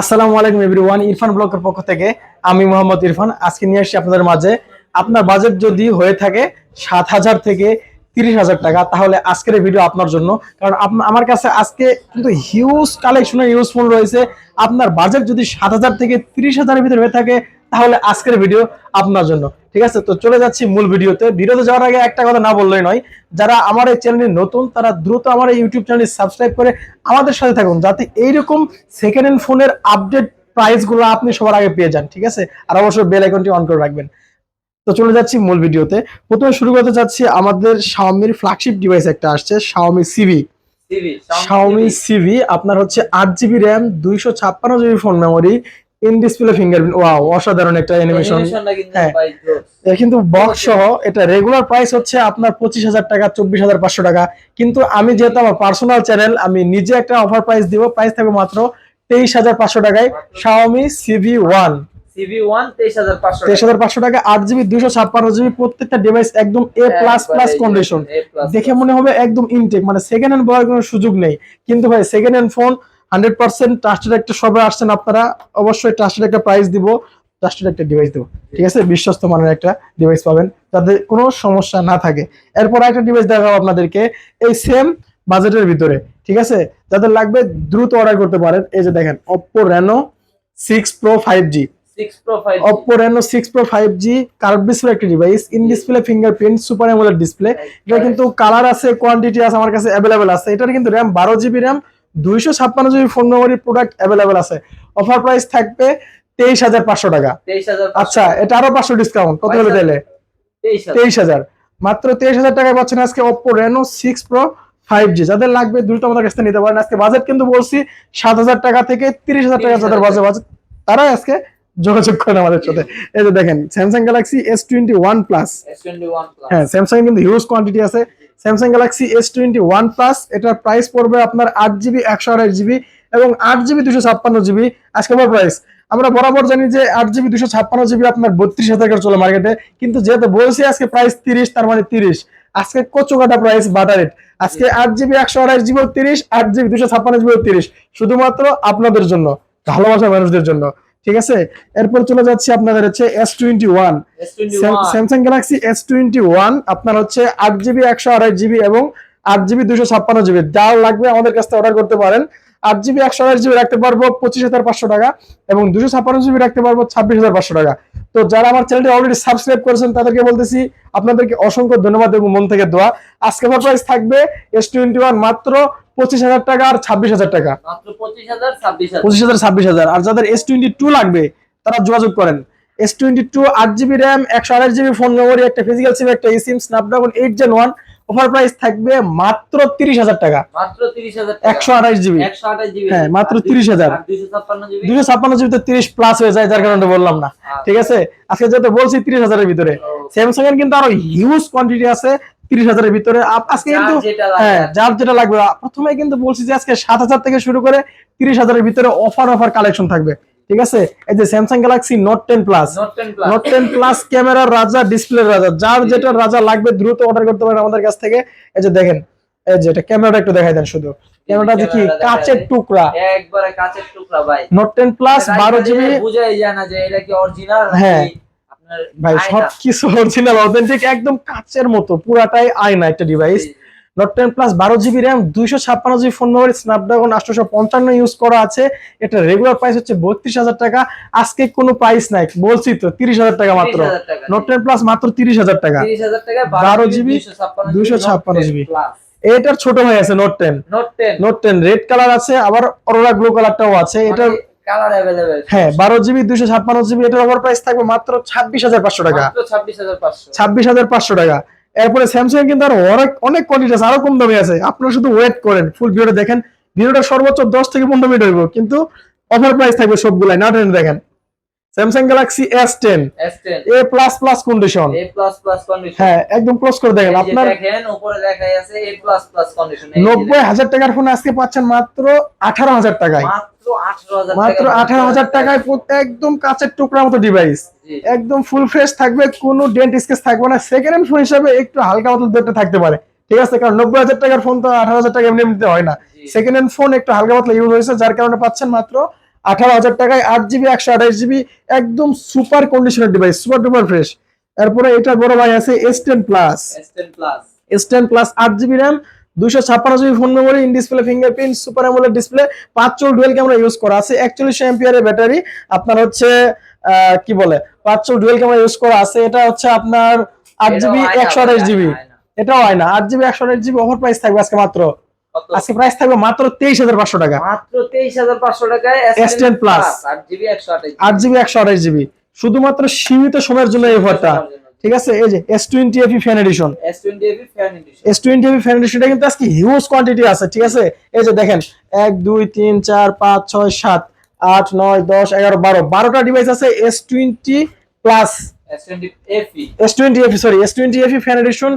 আসসালামু আলাইকুম এভরিওয়ান, ইরফান ব্লকের পক্ষ থেকে আমি মোহাম্মদ ইরফান। আজকে নিয়ে আসছি আপনাদের মাঝে। আপনার বাজেট যদি হয়ে থাকে সাত হাজার থেকে তিরিশ হাজার টাকা, তাহলে আজকের ভিডিও আপনার জন্য। কারণ আমার কাছে আজকে কিন্তু হিউজ কালেকশনের ইউজফুল রয়েছে। আপনার বাজেট যদি সাত হাজার থেকে তিরিশ হাজারের ভিতরে হয়ে থাকে তাহলে আজকের ভিডিও আপনার জন্য। ঠিক আছে? তো চলে যাচ্ছি মূল ভিডিওতে। ভিডিওতে যাওয়ার আগে একটা কথা না বললেই নয় যারা আমার এই চ্যানেলে নতুন তারা দ্রুত আমার এই ইউটিউব চ্যানেলটি সাবস্ক্রাইব করে আমাদের সাথে থাকুন যাতে এইরকম সেকেন্ড হ্যান্ড ফোনের আপডেট প্রাইসগুলো আপনি সবার আগে পেয়ে যান ঠিক আছে? আর অবশ্যই বেল আইকনটি অন করে রাখবেন। তো চলে যাচ্ছি মূল ভিডিওতে। প্রথমে শুরু করতে চাচ্ছি আমাদের শাওমির ফ্ল্যাগশিপ ডিভাইস একটা আসছে Xiaomi Civi Civi Xiaomi Civi আপনার হচ্ছে আট জিবি র্যাম দুইশো ছাপ্পান্ন GB phone memory in display fingerprint wow অসাধারণ একটা অ্যানিমেশন কিন্তু হ্যাঁ। বক্স সহ এটা রেগুলার প্রাইস হচ্ছে আপনার পঁচিশ হাজার টাকা চব্বিশ হাজার পাঁচশো টাকা। কিন্তু আমি যেহেতু আমার পার্সোনাল চ্যানেল আমি নিজে একটা অফার প্রাইস দিব প্রাইস থাকবে মাত্র তেইশ হাজার পাঁচশো টাকায় শাওমি সিভি ওয়ান তেইশ হাজার পাঁচশো টাকা। আট জিবি দুশো ছাপ্পান্ন জিবি প্রত্যেকটা ডিভাইস একদম এ প্লাস প্লাস কন্ডিশন দেখে মনে হবে একদম ইনটেক মানে সেকেন্ড হ্যান্ড বলার কোনো সুযোগ নেই। কিন্তু ভাই second hand phone hundred percent trusted একটা সবে আসছেন আপনারা অবশ্যই ট্রাস্টেড একটা প্রাইস দিব ট্রাস্টেড একটা ডিভাইস দেবো। ঠিক আছে? বিশ্বস্ত মানের একটা ডিভাইস পাবেন যাতে কোনো সমস্যা না থাকে। এরপর একটা ডিভাইস দেখাবো আপনাদেরকে এই সেম বাজেটের ভিতরে ঠিক আছে? যাদের লাগবে দ্রুত অর্ডার করতে পারেন। এই যে দেখেন Oppo Reno six pro five G Oppo Reno six pro five G curve display একটা device in display fingerprint super AMOLED display এটা কিন্তু কালার আছে কোয়ান্টিটি আছে আমার কাছে অ্যাভেলেবেল আছে। এটার কিন্তু র্যাম বারো জিবি র্যাম দুইশো ছাপ্পান্ন GB phone memory product available আছে। অফার প্রাইস থাকবে তেইশ হাজার পাঁচশো টাকা। আচ্ছা এটা আরও পাঁচশো ডিসকাউন্ট কত হলে তাহলে? তেইশ হাজার। মাত্র তেইশ হাজার টাকায় পাচ্ছেন আজকে Oppo Reno six pro five G যাদের লাগবে দ্রুত আমাদের কাছ থেকে নিতে পারেন। আজকে বাজেট কিন্তু বলছি সাত হাজার টাকা থেকে তিরিশ হাজার টাকা যাদের বাজেট বাজেট তারাই আজকে যোগাযোগ করেন আমাদের সাথে। এই যে দেখেন Samsung Galaxy S twenty one plus হ্যাঁ স্যামসাং কিন্তু হিউজ কোয়ান্টিটি আছে। Samsung Galaxy S twenty one plus এটার প্রাইস পড়বে আপনার আট জিবি একশো আড়াই জিবি এবং আট জিবি দুশো ছাপ্পান্ন জিবি আজকে আমার প্রাইস আমরা বরাবর জানি যে আট জিবি দুশো ছাপ্পান্ন জিবি আপনার বত্রিশ হাজার করে চলে মার্কেটে কিন্তু যেহেতু বলছি আজকে প্রাইস তিরিশ, তার মানে তিরিশ। আজকে কচু কাটা প্রাইস বাটার আজকে আট জিবি একশো আড়াই জিবি তিরিশ, আট জিবি দুশো ছাপ্পান্ন জিবি তিরিশ। শুধুমাত্র আপনাদের জন্য, ভালোবাসার মানুষদের জন্য। ঠিক আছে? এরপর চলে যাচ্ছি আপনাদের হচ্ছে S twenty one Samsung Galaxy S twenty one আপনার হচ্ছে আট জিবি একশো আড়াই জিবি এবং আট জিবি দুশো ছাপ্পান্ন জিবি যা লাগবে আমাদের কাছ থেকে অর্ডার করতে পারেন। আট জিবি একশো আড়াই জিবি রাখতে পারব পঁচিশ হাজার পাঁচশো টাকা এবং দুশো ছাপ্পান্ন জিবি রাখতে পারব ছাব্বিশ হাজার পাঁচশো টাকা। তো যারা আমার চ্যানেলটি অলরেডি সাবস্ক্রাইব করেছেন তাদেরকে বলতেছি আপনাদেরকে অসংখ্য ধন্যবাদ এবং মন থেকে দোয়া। আজকে আমার প্রাইস থাকবে এস টোয়েন্টি ওয়ান মাত্র পঁচিশ হাজার টাকা আর ছাব্বিশ হাজার টাকা। পঁচিশ হাজার ছাব্বিশ হাজার। হাজার হাজার। আর যাদের এস টোয়েন্টি টু লাগবে তারা যোগাযোগ করেন। এস টোয়েন্টি টু আট জিবি র্যাম একশো আঠাশ জিবি ফোন মেমোরি একটা ফিজিক্যাল সিম একটা SIM Snapdragon eight gen one offer price থাকবে মাত্র তিরিশ হাজার টাকা। মাত্র তিরিশ হাজার একশো আঠাশ জিবি। হ্যাঁ, মাত্র 30,000 দুশো ছাপ্পান্ন জিবি। দুশো ছাপ্পান্ন জিবি তো তিরিশ প্লাস হয়ে যায় যার কারণে বললাম না। ঠিক আছে? আজকে যেটা বলছি তিরিশ হাজারের ভিতরে। স্যামসাং এর কিন্তু আরও হিউজ কোয়ান্টিটি আছে। তিরিশ হাজারের ভিতরে। আজকে কিন্তু যার যেটা হ্যাঁ যার যেটা লাগবে প্রথমে কিন্তু বলছি যে আজকে সাত হাজার থেকে শুরু করে তিরিশ হাজারের ভিতরে অফার অফার কালেকশন থাকবে। ঠিক আছে? এই যে Samsung Galaxy Note ten plus Note ten plus ক্যামেরার রাজা ডিসপ্লে রাজা যার যেটা রাজা লাগবে দ্রুত অর্ডার করতে পারেন আমাদের কাছ থেকে। এই যে দেখেন এই যে এটা ক্যামেরাটা একটু দেখাই দেন শুধু। ক্যামেরাটা দেখি কাচের টুকরা। একবারে কাঁচের টুকরা ভাই। নোট টেন প্লাস বারো জিবি বুঝাই যায় না যে এটা কি অরিজিনাল হ্যাঁ। ভাই আয়না। সব কিছু অরিজিনাল অথেন্টিক একদম কাচের মতো পুরাটাই আয়না একটা ডিভাইস নোট টেন প্লাস বারো জিবি র্যাম দুইশো ছাপ্পান্ন জিবি ফোন মেমোরি স্ন্যাপড্রাগন আটশোশো পঞ্চান্ন ইউজ করা আছে। এটা রেগুলার প্রাইস হচ্ছে বত্রিশ হাজার টাকা। আজকে কোনো প্রাইস নাই বলছি তো তিরিশ হাজার টাকা মাত্র। 30,000 টাকা, নোট টেন প্লাস মাত্র তিরিশ হাজার টাকা। 30,000 টাকা, 12 জিবি, জিবি, 256 জিবি। এটার ছোট হয়ে আছে Note ten Note 10 Note ten red colour আছে আবার অরোরা ব্লু কালারটাও আছে। এটা মানে কালার अवेलेबल হ্যাঁ বারো জিবি দুইশো ছাপ্পান্ন জিবি এটার ওভার প্রাইস থাকবে মাত্র ছাব্বিশ হাজার পাঁচশো টাকা মাত্র 26500 ছাব্বিশ হাজার পাঁচশো টাকা এরপরে স্যামসাং কিন্তু আরো অনেক অনেক কোয়ান্টিটি আছে আরো কম দামে আছে আপনারা শুধু ওয়েট করেন ফুল ভিডিওটা দেখেন ভিডিওটা সর্বোচ্চ দশ থেকে পনেরো মিনিট হইব কিন্তু অফার প্রাইস থাকবে সবগুলাই না টেন দেখেন Samsung Galaxy S ten S10 এ প্লাস প্লাস কন্ডিশন হ্যাঁ একদম ক্লোজ করে দেখেন। আপনার দেখেন উপরে লেখাই আছে A++ কন্ডিশন নব্বই হাজার টাকার ফোন আজকে পাচ্ছেন মাত্র আঠারো হাজার টাকায়। মাত্র 18000 মাত্র আঠারো হাজার টাকায় পুরো একদম কাঁচের টুকরার মতো ডিভাইস। একদম ফুল ফ্রেশ থাকবে কোনো ডেন্ট স্কেচ থাকবে না। সেকেন্ড হ্যান্ড ফোন হিসাবে একটু হালকা মতো দুটো থাকতে পারে। ঠিক আছে কারণ নব্বই হাজার টাকার ফোন তো আঠারো হাজার টাকা এমনি এমনিতে হয় না। সেকেন্ড হ্যান্ড ফোন একটু হালকা পাতলা ইউজ হয়েছে যার কারণে পাচ্ছেন মাত্র আঠারো হাজার টাকায় আট জিবি একশো আঠাশ জিবি একদম সুপার কন্ডিশনের ডিভাইস সুপার ডুপার ফ্রেশ এরপরে এটা বড় ভাই আছে S ten plus S ten plus আট জিবি র্যাম দুইশো ছাপ্পান্ন GB phone memory in display fingerprint super AMOLED display পাঁচ চোল ডুয়েল ক্যামেরা ইউজ করা আছে একচল্লিশ এমপিয়ারের ব্যাটারি আপনার হচ্ছে কি বলে পাঁচ চোল ডুয়েল ক্যামেরা ইউজ করা আছে এটা হচ্ছে আপনার আট জিবি একশো আঠাশ জিবি। এটাও হয় না আট জিবি একশো আঠাশ জিবি ওভার প্রাইস থাকবে আজকে মাত্র। আজকে প্রাইস থাকবে মাত্র তেইশ হাজার পাঁচশো টাকা। মাত্র তেইশ হাজার পাঁচশো টাকায় S10 plus। আট জিবি একশো আঠাশ আট জিবি একশো আঠাশ জিবি শুধুমাত্র সীমিত সময়ের জন্য এই অফারটা ঠিক আছে? এই যে S twenty FE fan edition S twenty FE fan edition S twenty FE fan এডিশনটা কিন্তু আজকে হিউজ কোয়ান্টিটি আছে ঠিক আছে? এই যে দেখেন এক দুই তিন চার পাঁচ ছয় সাত আট নয় দশ এগারো বারো। বারোটা ডিভাইস আছে S twenty plus S twenty FE S twenty FE sorry S twenty FE fan edition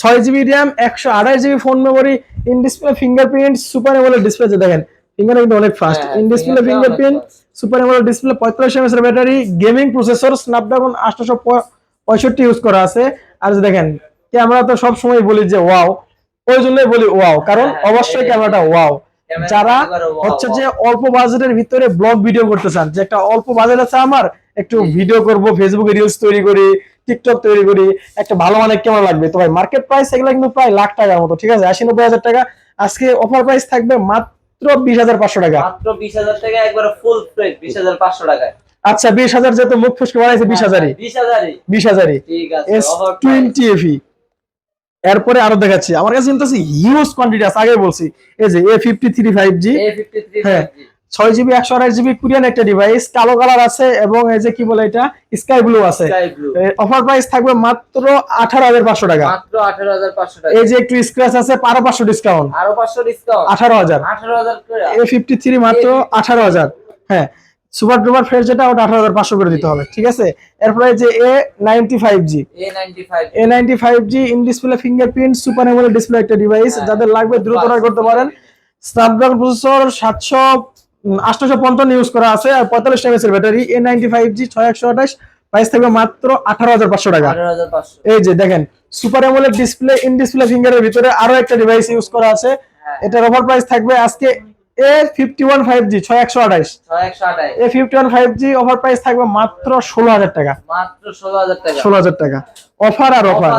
ছয় জিবি র্যাম একশো আঠাশ GB phone memory in display fingerprint super AMOLED display যে দেখেন। ফিঙ্গার কিন্তু অনেক fast in display fingerprint super AMOLED display পঁয়তাল্লিশ MS এর battery gaming processor Snapdragon আটশোশো পঁয়ষট্টি ইউজ করা আছে। আর যে দেখেন ক্যামেরা তো সব সময় বলি যে ওয়াও ওই জন্যই বলি ওয়াও কারণ হ্যাঁ, অবশ্যই ক্যামেরাটা ওয়াও যারা হচ্ছে যে অল্প বাজেটের ভিতরে ব্লগ ভিডিও করতে চান যে একটা অল্প বাজেট আছে আমার একটু ভিডিও করব ফেসবুকে রিলস তৈরি করি টিকটক তৈরি করি একটা ভালো মানের ক্যামেরা লাগবে। তো ভাই মার্কেট প্রাইস এগুলো কিন্তু প্রায় লাখ টাকার মতো ঠিক আছে? আশি নব্বই হাজার টাকা। আজকে অফার প্রাইস থাকবে মাত্র বিশ হাজার পাঁচশো টাকা। মাত্র বিশ হাজার টাকা একবার ফুল প্লেট বিশ হাজার পাঁচশো টাকায়। আচ্ছা বিশ হাজার যেহেতু মুখ ফুসকে বাড়াইছে বিশ হাজারই। বিশ হাজারই। বিশ হাজারই। এস টোয়েন্টি এফি এরপরে আরও দেখাচ্ছি। আমার কাছে কিন্তু হিউজ কোয়ান্টিটি আছে আগে বলছি। এই যে A fifty three five G A53 হ্যাঁ। 5G ছয় জিবি একশো আঠাশ জিবি কোরিয়ান একটা ডিভাইস কালো কালার আছে এবং এই যে কি বলে এটা? স্কাই ব্লু আছে। অফার প্রাইস থাকবে মাত্র আঠারো হাজার পাঁচশো টাকা। মাত্র আঠারো হাজার পাঁচশো টাকা। এই যে একটু স্ক্র্যাচ আছে আরও পাঁচশো ডিসকাউন্ট আরও পাঁচশো ডিসকাউন্ট আঠারো হাজার। আঠারো হাজার এ ফিফটি থ্রি মাত্র আঠারো হাজার। হ্যাঁ সুপার ডুপার ফ্রেশ যেটা ওটা আঠারো হাজার পাঁচশো করে দিতে হবে ঠিক আছে? এরপরে যে A ninety five G A ninety five G in display fingerprint super AMOLED display একটা ডিভাইস হ্যাঁ, যাদের লাগবে দ্রুত অর্ডার করতে পারেন। স্ন্যাপড্রাগন প্রসেসর সাতশো আটশোশো পঞ্চান্ন ইউজ করা আছে আর পঁয়তাল্লিশ এমএস এর battery A ninety five G ছয় একশো আঠাশ প্রাইস থাকবে মাত্র আঠারো হাজার পাঁচশো টাকা। এই যে দেখেন super AMOLED display in display ফিঙ্গারের ভিতরে আরও একটা ডিভাইস ইউজ করা আছে। হ্যাঁ। এটার অফার প্রাইস থাকবে আজকে A fifty one five G ছয় একশো আঠাশ। A fifty one five G offer price থাকবে মাত্র ষোলো হাজার টাকা। মাত্র ষোলো হাজার টাকা। ষোলো হাজার টাকা। অফার আর অফার।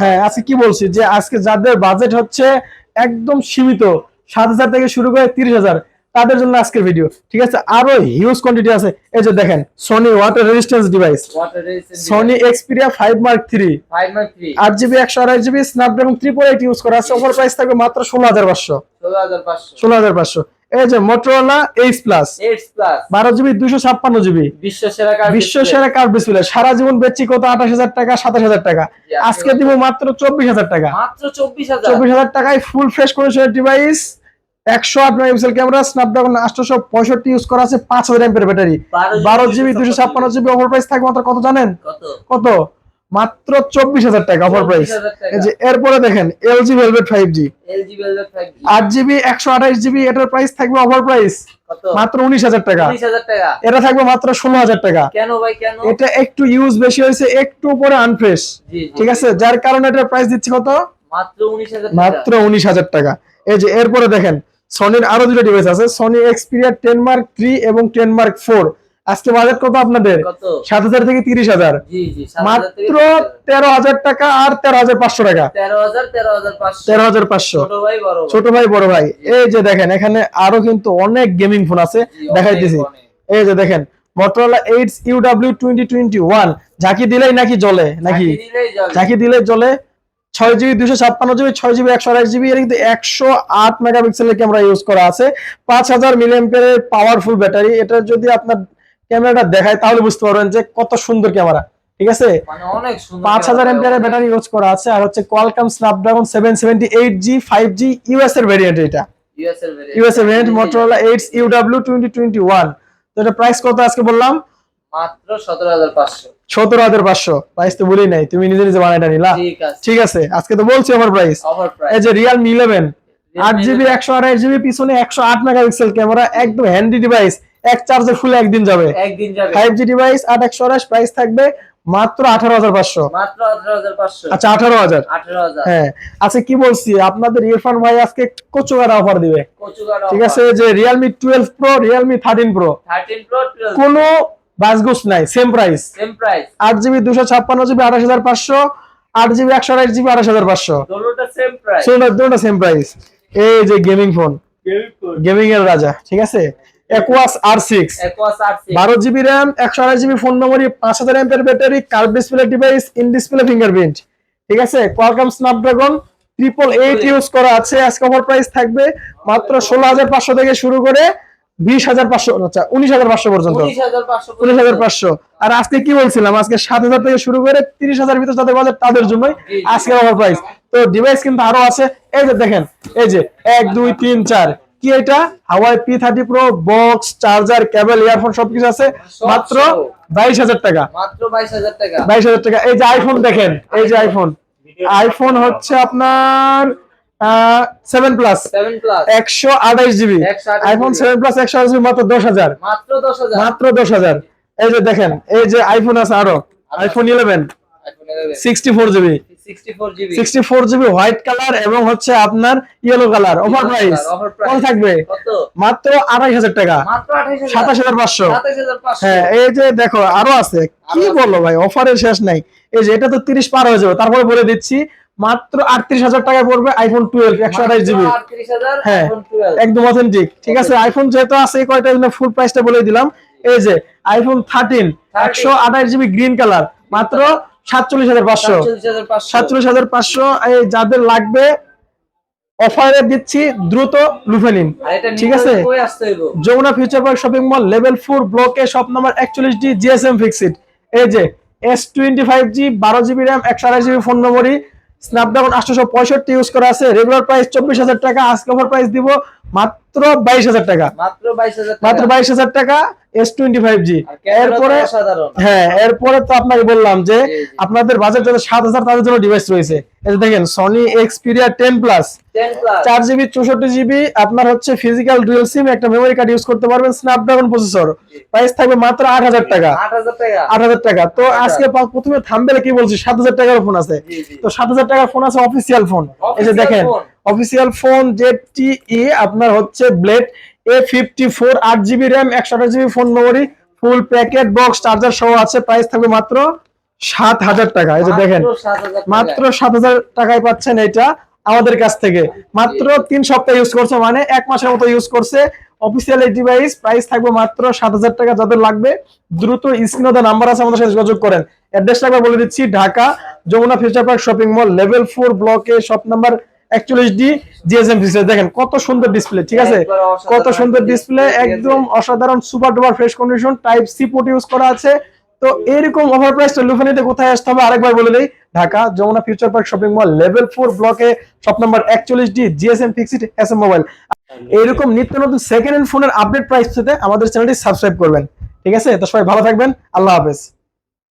হ্যাঁ আজকে কি বলছি? যে আজকে যাদের বাজেট হচ্ছে একদম সীমিত সাত হাজার থেকে শুরু করে তিরিশ হাজার। তাদের জন্য আজকের ভিডিও ঠিক আছে? আরও হিউজ কোয়ান্টিটি আছে। এই যে দেখেন Sony water resistance device Sony Xperia five Mark three আট জিবি একশো আড়াই GB Snapdragon triple eight use করা আছে। ওভার প্রাইস থাকবে মাত্র ষোলো হাজার পাঁচশো। ষোলো হাজার পাঁচশো। এই যে মোটরোলা এইচ প্লাস বারো জিবি দুশো ছাপ্পান্ন জিবি বিশ্ব সেরা কার্ড বিশ্ব সেরা কার্ড ডিসপ্লে সারা জীবন বেচছি কত? আঠাশ হাজার টাকা সাতাশ হাজার টাকা। আজকে দিব মাত্র চব্বিশ হাজার টাকা। মাত্র চব্বিশ হাজার। চব্বিশ হাজার টাকায় ফুল ফ্রেশ কন্ডিশনের ডিভাইস একশো আট মেগাপিক্সেল ক্যামেরা স্ন্যাপড্রাগন আটশোশো পঁয়ষট্টি ইউজ করা আছে পাঁচ হাজার এমপের ব্যাটারি। বারো জিবি দুশো ছাপ্পান্ন জিবি অফার প্রাইস থাকবে মাত্র কত জানেন? কত? মাত্র চব্বিশ হাজার টাকা অফার প্রাইস 24,000 টাকা। এই যে এরপরে দেখেন LG Velvet five G LG Velvet 5G আট জিবি একশো আঠাশ জিবি এটার প্রাইস থাকবে অফার প্রাইস মাত্র উনিশ হাজার টাকা। এটা থাকবে মাত্র ষোলো হাজার টাকা। কেন ভাই কেন? এটা একটু ইউজ বেশি হয়েছে একটু উপরে আনফ্রেশ জি জি ঠিক আছে? যার কারণে এটার প্রাইস দিচ্ছি কত? মাত্র উনিশ হাজার টাকা। এই যে এরপরে দেখেন সনির আরও দুটো ডিভাইস আছে Sony Xperia ten Mark three এবং টেন মার্ক ফোর আজকে বাজেট কত আপনাদের? সাত হাজার থেকে তিরিশ হাজার। মাত্র তেরো হাজার টাকা আর তেরো হাজার পাঁচশো টাকা। তেরো হাজার পাঁচশো। ছোট ভাই বড় ভাই। এই যে দেখেন এখানে আরও কিন্তু অনেক গেমিং ফোন আছে দেখাইতেছি। এই যে দেখেন Motorola Edge UW twenty twenty one ঝাঁকি দিলেই নাকি জ্বলে নাকি? দিলেই ঝাঁকি দিলে জ্বলে ছয় জিবি দুশো ছাপ্পান্ন জিবি ছয় জিবি একশো আঠাশ জিবি এর কিন্তু একশো আট মেগাপিক্সেলের ক্যামেরা ইউজ করা আছে। পাঁচ হাজার মিলিয়াম্পের পাওয়ারফুল ব্যাটারি এটা যদি আপনার ক্যামেরাটা দেখায় তাহলে বুঝতে পারবেন যে কত সুন্দর ক্যামেরা ঠিক আছে? মানে পাঁচ হাজার ক্যামেরা, ব্যাটারি ইউজ করা আছে। আর হচ্ছে Qualcomm Snapdragon seven seventy eight G five G US এর ভেরিয়েন্ট এটা। ইউএস এর variant Motorola Edge UW twenty twenty one তো এটা প্রাইস কত আজকে বললাম? মাত্র সতেরো হাজার পাঁচশো। সতেরো হাজার পাঁচশো। প্রাইস তো বলি নাই তুমি নিজে নিজে বানাইটা নিলা। ঠিক আছে। ঠিক আছে আজকে তো বলছি আমার প্রাইস এই যে পিছনে মেগাপিক্সেল ক্যামেরা একদম হ্যান্ডি ডিভাইস এক চার্জে ফুলে একদিন যাবে। একদিন ডিভাইস প্রাইস থাকবে মাত্র আচ্ছা হ্যাঁ আচ্ছা কি বলছি আপনাদের ইরফান ভাই আজকে কচুগার অফার দিবে। কচুগার ঠিক আছে যে Realme twelve Pro Realme thirteen Pro thirteen Pro twelve কোনো বাসগুস নাই সেম প্রাইস সেম প্রাইস আট জিবি দুশো ছাপ্পান্ন জিবি আঠাশ হাজার পাঁচশো আট জিবি একশো আঠাশ জিবি আঠাশ হাজার পাঁচশো। দুটোটা সেম প্রাইস দুটো সেম প্রাইস এই যে গেমিং ফোন গেমিং এর রাজা ঠিক আছে? একুয়াস আর সিক্স বারো জিবি র্যাম একশো আঠাশ জিবি ফোন মেমোরি পাঁচ হাজার এমপের battery curve display device in display fingerprint ঠিক আছে? Qualcomm Snapdragon triple eight use করা আছে। আজকে অফার প্রাইস থাকবে মাত্র ষোলো হাজার পাঁচশো থেকে শুরু করে বিশ হাজার পাঁচশো আচ্ছা উনিশ হাজার পাঁচশো পর্যন্ত। উনিশ হাজার পাঁচশো আর আজকে কি বলছিলাম? আজকে সাত হাজার থেকে শুরু করে তিরিশ হাজার ভিতর যাদের বাজার তাদের জন্যই আজকে অফার প্রাইস তো ডিভাইস কিন্তু আরও আছে। এই যে দেখেন এই যে এক দুই তিন চার। কি এটা? Huawei P thirty Pro box charger cable earphone সবকিছু আছে। মাত্র বাইশ হাজার টাকা। মাত্র বাইশ হাজার টাকা। বাইশ হাজার টাকা। এই যে আইফোন দেখেন এই যে আইফোন আইফোন হচ্ছে আপনার seven plus GB iPhone plus GB মাত্র মাত্র মাত্র এই যে দেখেন এই যে আইফোন আছে আরও। IPhone GB GB GB white colour এবং হচ্ছে আপনার ইয়েলো কালার ওভার প্রাইস কত থাকবে? কত? মাত্র আড়াই হাজার টাকা। মাত্র সাতাশ হাজার পাঁচশো। হ্যাঁ এই যে দেখো আরও আছে। কি। বলল ভাই? অফারের শেষ নাই। এই যে এটা তো তিরিশ পার হয়ে যাবে। তারপরে বলে দিচ্ছি মাত্র আটত্রিশ হাজার টাকা পড়বে আইফোন টুয়েলভ একশো আঠাশ জিবি হ্যাঁ একদম অথেন্টিক ঠিক আছে আইফোন যেহেতু আছে কয়টা ফুল প্রাইসটা বলে দিলাম। এই যে আইফোন থার্টিন একশো আঠাশ জিবি গ্রিন কালার মাত্র সাতচল্লিশ হাজার পাঁচশো। সাতচল্লিশ হাজার পাঁচশো। এই যাদের লাগবে অফারে দিচ্ছি দ্রুত লুফে নিন ঠিক আছে? Jamuna future park shopping mall level four ব্লকে শপ নাম্বার একচল্লিশ ডি জিএসএম ফিক্সড এই যে এস টোয়েন্টি ফাইভ জি বারো জিবি র্যাম একশো আড়াই জিবি ফোন মেমোরি স্ন্যাপড্রাগন আটশোশো পঁয়ষট্টি ইউজ করা আছে। রেগুলার প্রাইস চব্বিশ হাজার টাকা, আজকে অফার প্রাইস দিব মাত্র বাইশ হাজার টাকা। মাত্র বাইশ হাজার টাকা। এস টোয়েন্টি ফাইভ জি এরপরে হ্যাঁ এরপরে তো আপনাকে বললাম যে। আপনাদের বাজেট যাদের সাত হাজার তাদের জন্য ডিভাইস রয়েছে। দেখেন সনি এক্সপিরিয়া টেন প্লাস চার জিবি চৌষট্টি জিবি আপনার হচ্ছে ফিজিক্যাল ডুয়েল সিম একটা মেমোরি কার্ড ইউজ করতে পারবেন স্ন্যাপড্রাগন প্রসেসর প্রাইস থাকবে মাত্র আট হাজার টাকা। আট হাজার টাকা। তো আজকে প্রথমে থামবেলে কি বলছি? সাত হাজার টাকার ফোন আছে। তো সাত হাজার টাকার ফোন আছে অফিসিয়াল ফোন এই যে দেখেন। Official phone Z T E আপনার হচ্ছে ব্লেড এ ফিফটি ফোর আট জিবি র্যাম একশো আঠাশ GB phone memory full packet box charger সহ আছে। প্রাইস থাকবে মাত্র সাত হাজার টাকা। এই যে দেখেন মাত্র সাত হাজার মাত্র সাত হাজার টাকায় পাচ্ছেন এটা আমাদের কাছ থেকে। মাত্র তিন সপ্তাহ ইউজ করছে মানে এক মাসের মতো ইউজ করছে। অফিসিয়াল এই ডিভাইস প্রাইস থাকবে মাত্র সাত হাজার টাকা। যাদের লাগবে দ্রুত স্ক্রিনে নাম্বার আছে আমাদের সাথে যোগাযোগ করেন। অ্যাড্রেসটা একবার বলে দিচ্ছি Dhaka Jamuna future park shopping mall level four ব্লকে শপ নাম্বার একচল্লিশ ডি জিএসএম দেখেন কত সুন্দর ডিসপ্লে ঠিক আছে? কত সুন্দর ডিসপ্লে। একদম অসাধারণ super duper fresh condition type C port use করা আছে। তো এরকম ওভার প্রাইসটা লুফে নিতে কোথায় আসতে হবে? আরেকবার বলে দেই Dhaka Jamuna future park shopping mall level four ব্লকে শপ নাম্বার একচল্লিশ D GSM fixed S M mobile এইরকম নিত্য নতুন সেকেন্ড হ্যান্ড ফোনের আপডেট প্রাইস পেতে আমাদের চ্যানেলটি সাবস্ক্রাইব করবেন। ঠিক আছে? তো সবাই ভালো থাকবেন আল্লাহ হাফেজ।